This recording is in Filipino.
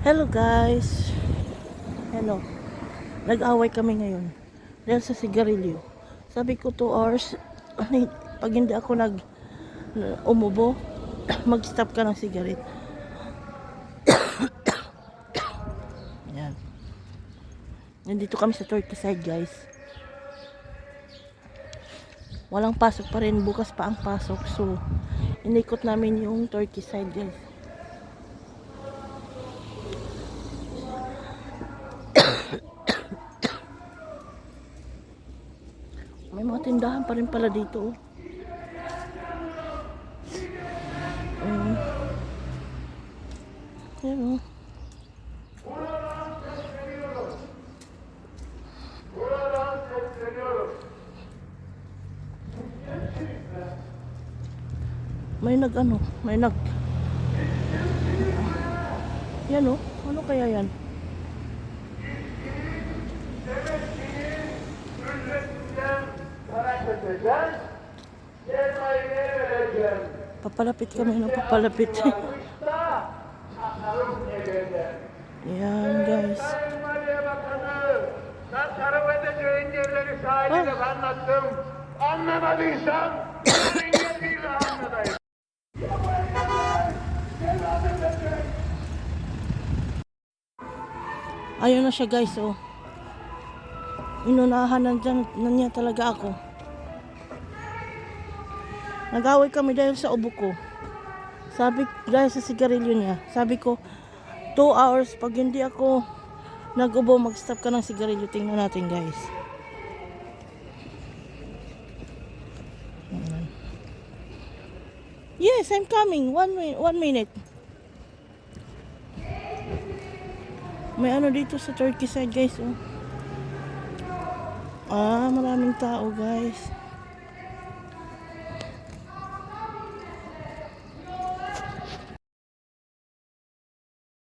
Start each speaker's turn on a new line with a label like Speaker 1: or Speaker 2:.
Speaker 1: Hello guys. Hello. Nag-away kami ngayon. Dahil sa sigarilyo. Sabi ko 2 hours. Ano, pag hindi ako nag umubo, mag-stop ka ng sigarit. Yan. Nandito kami sa Turkey side guys. Walang pasok pa rin. Bukas pa ang pasok. So, inikot namin yung Turkey side guys. May mga tindahan pa rin pala dito. Oh. Oh. May nag ano, may nag Yan oh, ano kaya yan? Papalapit kami ng papalapit. Yan guys.
Speaker 2: Ben tarım edeceğin yerleri sahibine anlattım. Anlamadıysan, daha anlatayım.
Speaker 1: Ayun na siya guys, oh. Inunahan na, dyan, na niya talaga ako. Nag-away kami dahil sa ubo ko. Sabi, dahil sa sigarilyo niya. Sabi ko, 2 hours, pag hindi ako nag-ubo, mag-stop ka ng sigarilyo. Tingnan natin guys. Yes, I'm coming. One, mi- one minute. May ano dito sa Turkey side guys, oh. Ah, maraming tao guys.